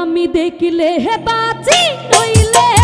আমি দেখিলে হে বাঁচি নইলে